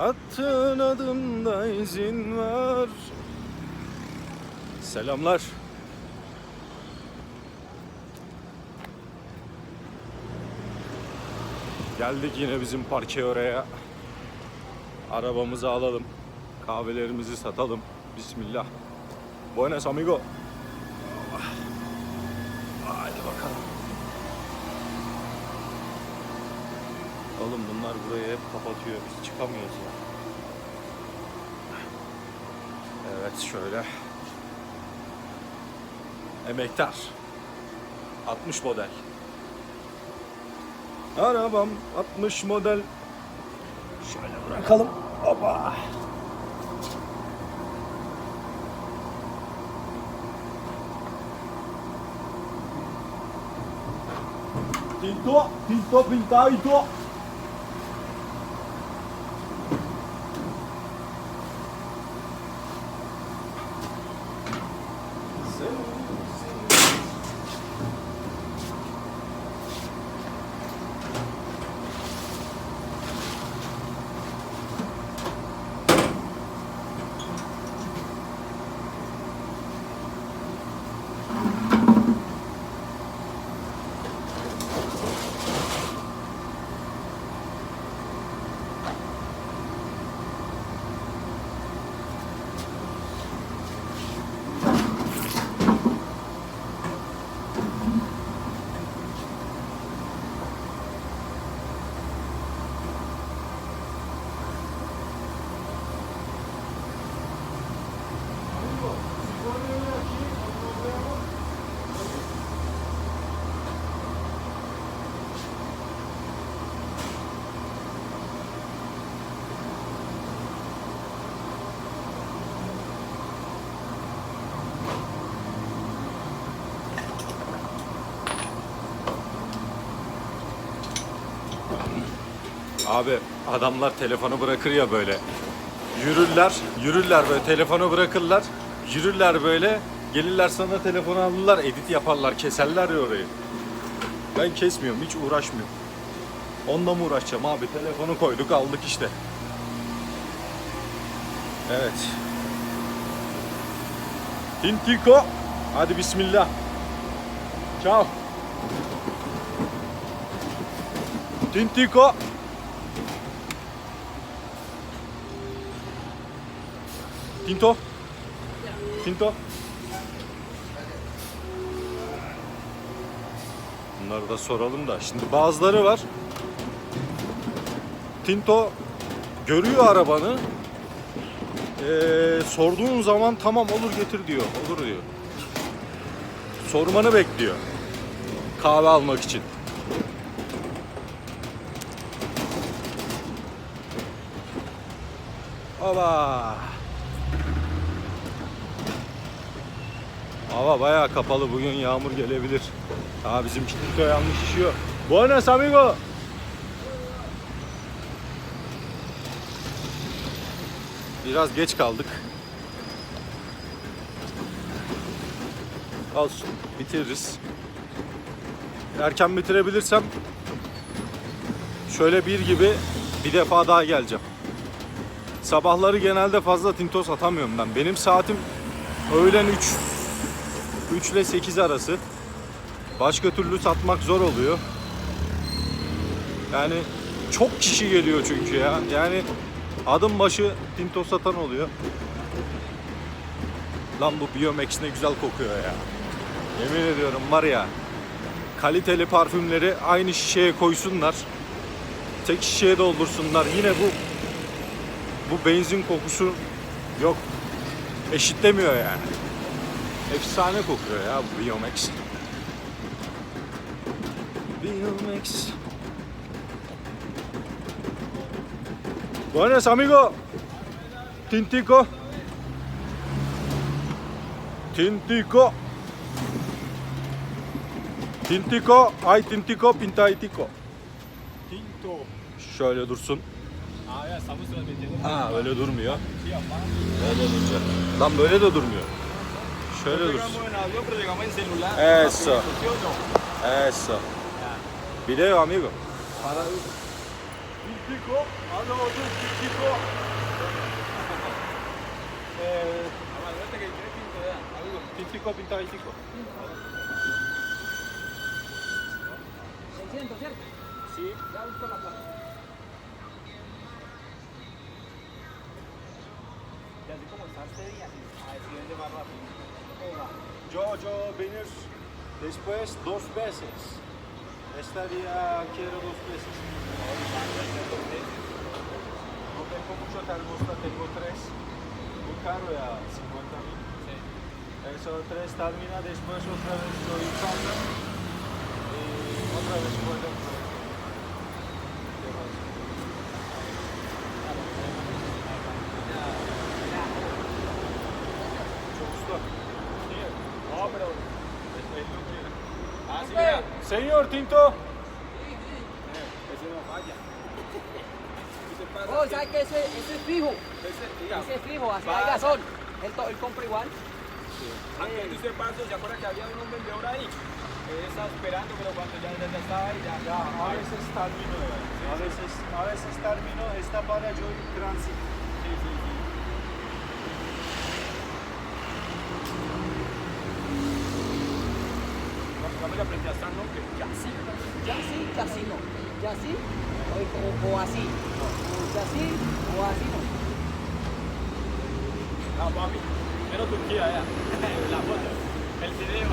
Attığın adımda izin var. Selamlar. Geldik yine bizim parke oraya. Arabamızı alalım. Kahvelerimizi satalım. Bismillah. Buenas amigo. Haydi bakalım. Oğlum bunlar burayı hep kapatıyor. Biz çıkamıyoruz ya. Evet şöyle. Emektar. 60 model. Arabam 60 model. Şöyle bırakalım. Hoppa. Tinto, tinto pintadito. Abi adamlar telefonu bırakır ya böyle. Yürürler, yürürler böyle telefonu bırakırlar. Yürürler böyle. Gelirler sana telefonu alırlar, edit yaparlar, keserler ya orayı. Ben kesmiyorum, hiç uğraşmıyorum. Onunla mı uğraşacağım abi? Telefonu koyduk, aldık işte. Evet. Tintiko. Hadi bismillah. Ciao. Tintiko. Tinto. Tinto. Bunları da soralım da. Şimdi bazıları var. Tinto görüyor arabanı. Ee, sorduğun zaman tamam olur getir diyor. Olur diyor. Sormanı bekliyor. Kahve almak için. Aba. Hava bayağı kapalı. Bugün yağmur gelebilir. Aa bizim Tinto yanlış işiyor. Buenas amigo. Biraz geç kaldık. Olsun. Bitiririz. Erken bitirebilirsem şöyle bir gibi bir defa daha geleceğim. Sabahları genelde fazla tintos atamıyorum ben. Benim saatim öğlen 3 3 ile 8 arası. Başka türlü satmak zor oluyor. Yani çok kişi geliyor çünkü ya. Yani adım başı tintos satan oluyor. Lan bu Biomex ne güzel kokuyor ya. Yemin ediyorum var ya. Kaliteli parfümleri aynı şişeye koysunlar. Tek şişeye doldursunlar. Yine bu bu benzin kokusu yok. Eşitlemiyor yani. Efsane kokuyor ya bu Biomex. Biomex. Buenas amigo. Tintico. Tintico. Tintico. Ay Tintico Pintaitico. Tinto. Şöyle dursun. Ah, ya. Ha öyle durmuyor. Sí, apá. Öyle duracak. Lan böyle de durmuyor. Şöyle dursun. En avión, pero llegamos en celular. Eso. ¿Sí o no? Eso. Video amigo. Para... Típico, hablo otro típico. Eh, Aguanta que tiene tinto ya. Algo. típico pintaditico. 600, ¿cierto? Sí. Ya busco la plata. Y así como está este día, a ver si vende más rápido. Yo, yo venir después dos veces. Este día quiero dos veces. No tengo mucho termosta, tengo tres. Muy caro ya, 50 mil. Eso tres termina, después otra vez en casa. Y otra vez vuelvo. ¿Qué más? Mucho gusto. No, pero. Él no quiere. Ah, sí, Ok. mira. Señor Tinto. Ese no falla. Ese pasa Oh, que- ¿sabes qué? Ese, ese es fijo. Ese, es fijo, así Va. hay gasol. Él, él compra igual. ¿se acuerda que había un vendedor ahí? Él estaba esperando, pero cuando ya, ya estaba ahí, ya, Ya, a veces termino, a veces, a veces termino, está para yo en tránsito. Sí, sí, sí. Vamos a aprender a estar, ¿no? Que ya sí. Ya sí, ya sí no. Ya sí o, o- o así. O ya sí o así no. Ah, papi. Menos Turquía, ya. La foto. El video.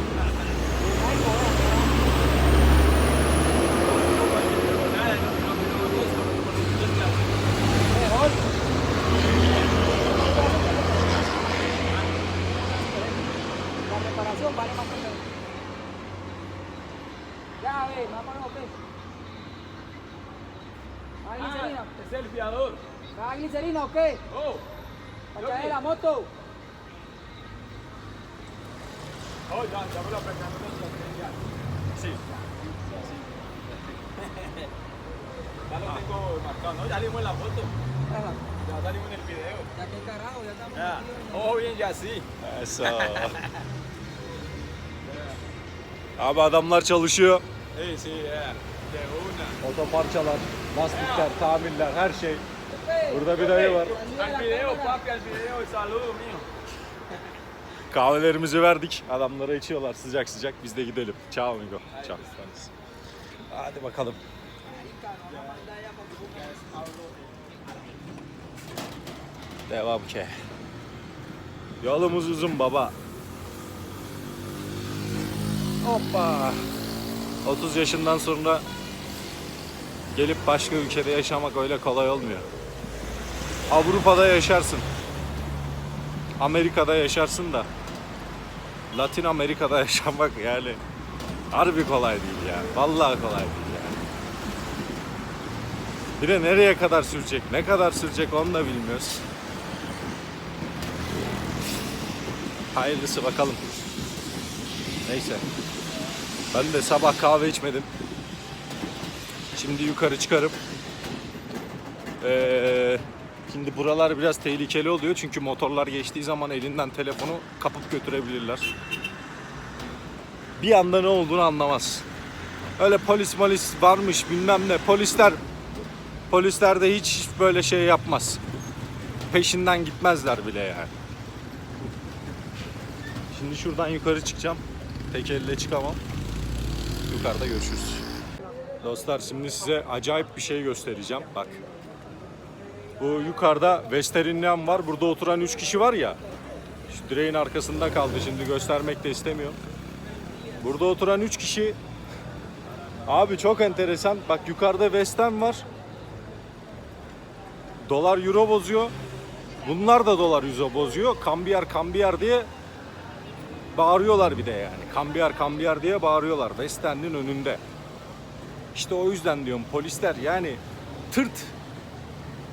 ¿Hay glicerina o qué? Oh. ¿Para traer la moto? Oh, ya, ya me lo aprendí. ya. Sí. Ya lo tengo marcado, ¿no? Ya salimos en la foto. Ajá. Ya salimos en el video. Ya qué carajo, ya estamos Ya. Oh, bien, ya sí. Eso. Abi adamlar çalışıyor. Sí, sí, ya. De una. Otoparçalar, lastikler, tamirler, her şey. Burada bir dayı var. Kahvelerimizi verdik. Adamlara içiyorlar sıcak sıcak. Biz de gidelim. Ciao amigo. Ciao. Hadi bakalım. Devam ki. Yolumuz uzun baba. Hoppa. 30 yaşından sonra gelip başka ülkede yaşamak öyle kolay olmuyor. Avrupa'da yaşarsın. Amerika'da yaşarsın da Latin Amerika'da yaşamak yani harbi kolay değil ya. Vallahi kolay değil yani. Bir de nereye kadar sürecek, ne kadar sürecek onu da bilmiyoruz. Hayırlısı bakalım. Neyse. Ben de sabah kahve içmedim. Şimdi yukarı çıkarım. Ee, şimdi buralar biraz tehlikeli oluyor çünkü motorlar geçtiği zaman elinden telefonu kapıp götürebilirler. Bir anda ne olduğunu anlamaz. Öyle polis molis varmış bilmem ne. Polisler polisler de hiç böyle şey yapmaz. Peşinden gitmezler bile yani. Şimdi şuradan yukarı çıkacağım. Tek elle çıkamam. Yukarıda görüşürüz. Dostlar şimdi size acayip bir şey göstereceğim. Bak. Bu yukarıda Western var. Burada oturan 3 kişi var ya. Şu direğin arkasında kaldı. Şimdi göstermek de istemiyorum. Burada oturan 3 kişi Abi çok enteresan. Bak yukarıda Western var. Dolar euro bozuyor. Bunlar da dolar euro bozuyor. Kambiyar kambiyar diye bağırıyorlar bir de yani. Kambiyar kambiyar diye bağırıyorlar Western'in önünde. İşte o yüzden diyorum polisler yani tırt.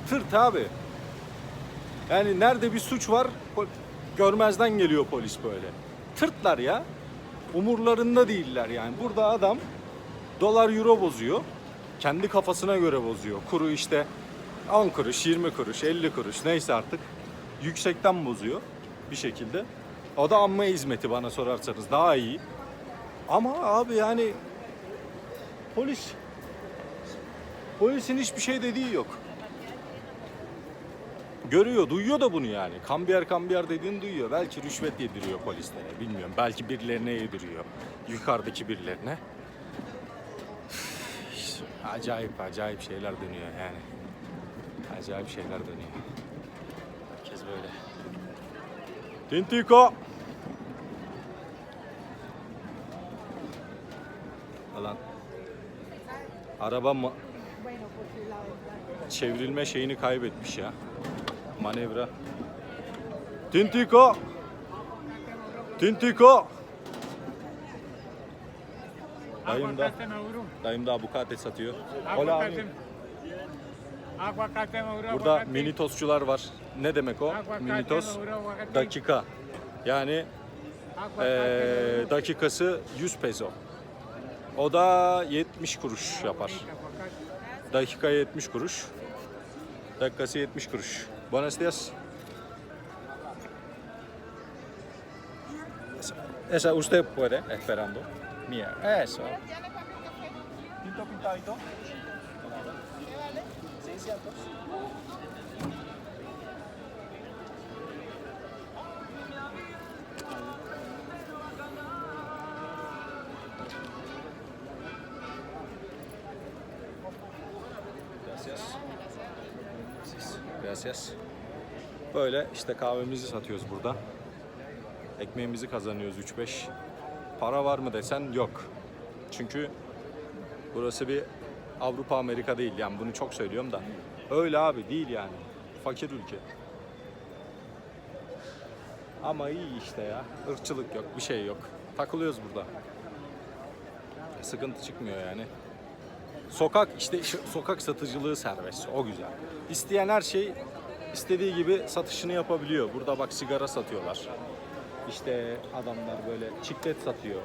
Tırt abi. Yani nerede bir suç var görmezden geliyor polis böyle. Tırtlar ya. Umurlarında değiller yani. Burada adam dolar euro bozuyor. Kendi kafasına göre bozuyor. Kuru işte 10 kuruş, 20 kuruş, 50 kuruş neyse artık yüksekten bozuyor bir şekilde. O da amma hizmeti bana sorarsanız daha iyi. Ama abi yani polis polisin hiçbir şey dediği yok. Görüyor, duyuyor da bunu yani. Kambiyer kambiyer dediğini duyuyor. Belki rüşvet yediriyor polislere. Bilmiyorum. Belki birilerine yediriyor. Yukarıdaki birilerine. Acayip acayip şeyler dönüyor yani. Acayip şeyler dönüyor. Herkes böyle. Tintiko. Alan. Araba mı? Çevrilme şeyini kaybetmiş ya. Manevra. Tintiko. Tintiko. Dayım da, dayım da abukate satıyor. Hola abi. Burada mini tostçular var. Ne demek o? Mini tost dakika. Yani Maduro. dakikası 100 peso. O da 70 kuruş yapar. Dakika 70 kuruş. Dakikası 70 kuruş. Buenos días. Esa usted puede, esperando. Mira, eso. Pinto pintadito. ¿Qué vale? 600. keseceğiz. Böyle işte kahvemizi satıyoruz burada. Ekmeğimizi kazanıyoruz 3-5. Para var mı desen yok. Çünkü burası bir Avrupa Amerika değil yani bunu çok söylüyorum da. Öyle abi değil yani. Fakir ülke. Ama iyi işte ya. Irkçılık yok, bir şey yok. Takılıyoruz burada. Sıkıntı çıkmıyor yani. Sokak işte sokak satıcılığı serbest. O güzel. İsteyen her şey istediği gibi satışını yapabiliyor. Burada bak sigara satıyorlar. İşte adamlar böyle çiklet satıyor.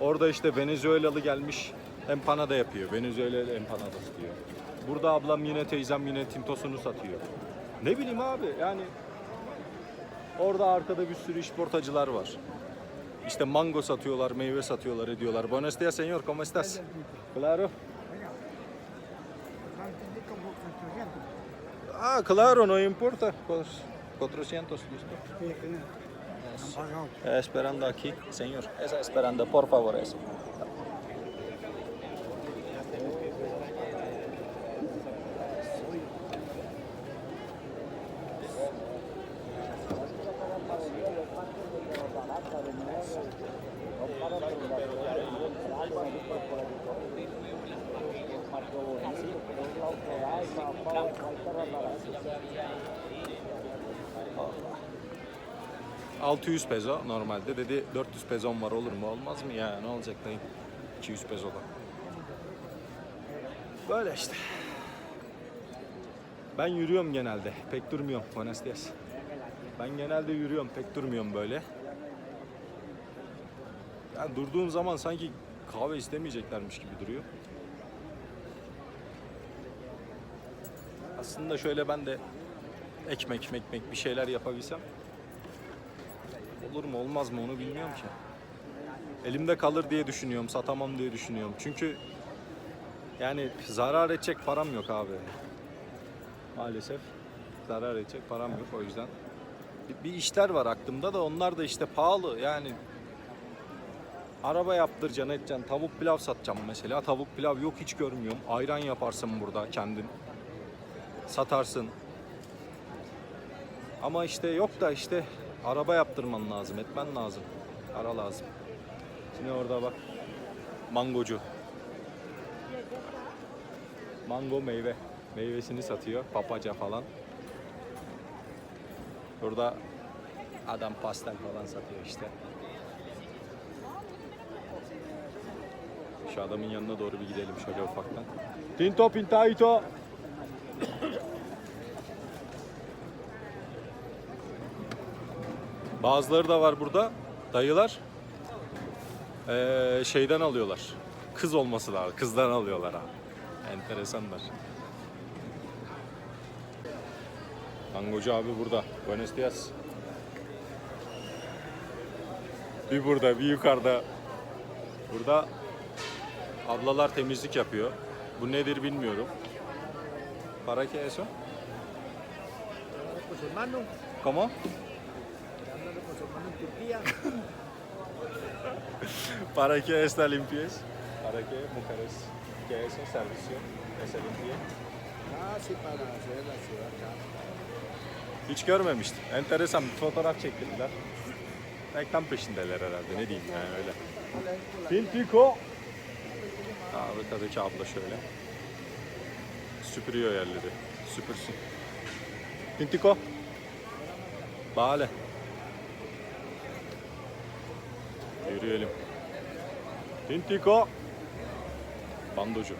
Orada işte Venezuelalı gelmiş empanada yapıyor. Venezuelalı empanada satıyor. Burada ablam yine teyzem yine tintosunu satıyor. Ne bileyim abi yani orada arkada bir sürü işportacılar var. İşte mango satıyorlar, meyve satıyorlar, ediyorlar. Buenos días, señor. ¿Cómo estás? Claro. Ah, claro, no importa. Pues, 400, listo. Eh, esperando aquí, señor. Esa esperando, por favor, eso. Allah. 600 peso normalde dedi 400 pezom var olur mu olmaz mı ya ne olacak dayım 200 peso da. Böyle işte. Ben yürüyorum genelde pek durmuyorum Buenos días. Ben genelde yürüyorum pek durmuyorum böyle. Yani durduğum zaman sanki kahve istemeyeceklermiş gibi duruyor. Aslında şöyle ben de ekmek mekmek bir şeyler yapabilsem olur mu olmaz mı onu bilmiyorum ki. Elimde kalır diye düşünüyorum, satamam diye düşünüyorum. Çünkü yani zarar edecek param yok abi. Maalesef zarar edecek param yok o yüzden. Bir, bir işler var aklımda da onlar da işte pahalı yani. Araba yaptıracaksın, edeceksin. Tavuk pilav satacağım mesela. Tavuk pilav yok hiç görmüyorum. Ayran yaparsın burada kendin. Satarsın. Ama işte yok da işte araba yaptırman lazım, etmen lazım. Para lazım. Şimdi orada bak. Mangocu. Mango meyve. Meyvesini satıyor. Papaca falan. Burada adam pastel falan satıyor işte. Şu adamın yanına doğru bir gidelim şöyle ufaktan. Tinto pintadito. Bazıları da var burada. Dayılar eee, şeyden alıyorlar. Kız olması lazım. Kızdan alıyorlar ha. Enteresanlar. Mangocu abi burada. Buenos días. Bir burada, bir yukarıda. Burada ablalar temizlik yapıyor. Bu nedir bilmiyorum. Para que eso? su hermano, ¿Cómo? andando con su hermano en Turquía. ¿Para qué esta limpieza? ¿Para qué mujeres que eso servicio que se limpie? Ah, sí, para hacer la ciudad acá. Hiç görmemiştim. Enteresan bir fotoğraf çektirdiler. Reklam peşindeler herhalde ne diyeyim yani öyle. Pintiko. Arkadaki abla şöyle. Süpürüyor yerleri. Süpürsün. Pintiko. Bale. Yürüyelim. Pintiko. Bandocu.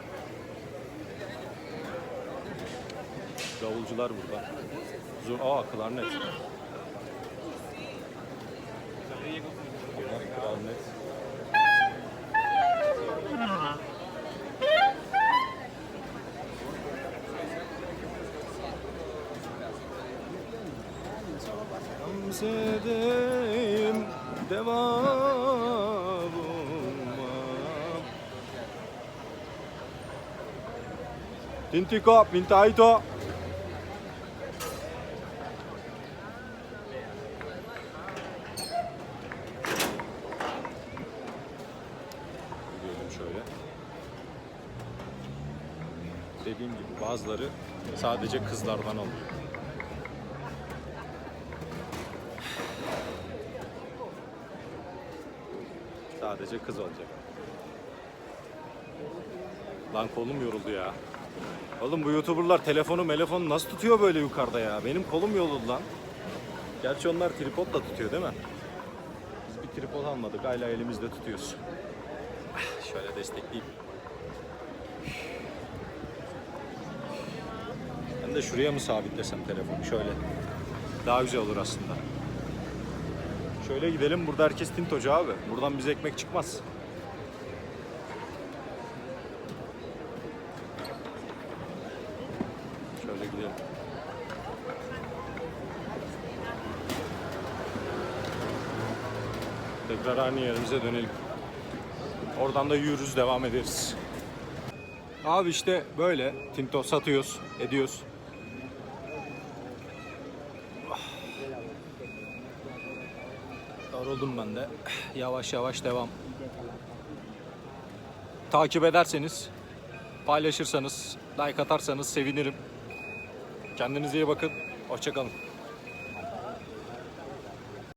Davulcular burada. Zur Aa klarnet. Klarnet. Pintiko, Pintaito. Diyelim şöyle. Dediğim gibi bazıları sadece kızlardan alıyor. Sadece kız olacak. Lan kolum yoruldu ya. Oğlum bu youtuberlar telefonu telefonu nasıl tutuyor böyle yukarıda ya? Benim kolum yoruldu lan. Gerçi onlar tripodla tutuyor değil mi? Biz bir tripod almadık hala elimizde tutuyoruz. Ah, Şöyle destekleyeyim. Ben de şuraya mı sabitlesem telefonu şöyle. Daha güzel olur aslında. Şöyle gidelim burada herkes tintocu abi. Buradan bize ekmek çıkmaz. Şöyle gidelim. Tekrar aynı yerimize dönelim. Oradan da yürürüz devam ederiz. Abi işte böyle tinto satıyoruz, ediyoruz. Yoruldum ben de. Yavaş yavaş devam. Takip ederseniz, paylaşırsanız, like atarsanız sevinirim. Kendinize iyi bakın. Hoşçakalın.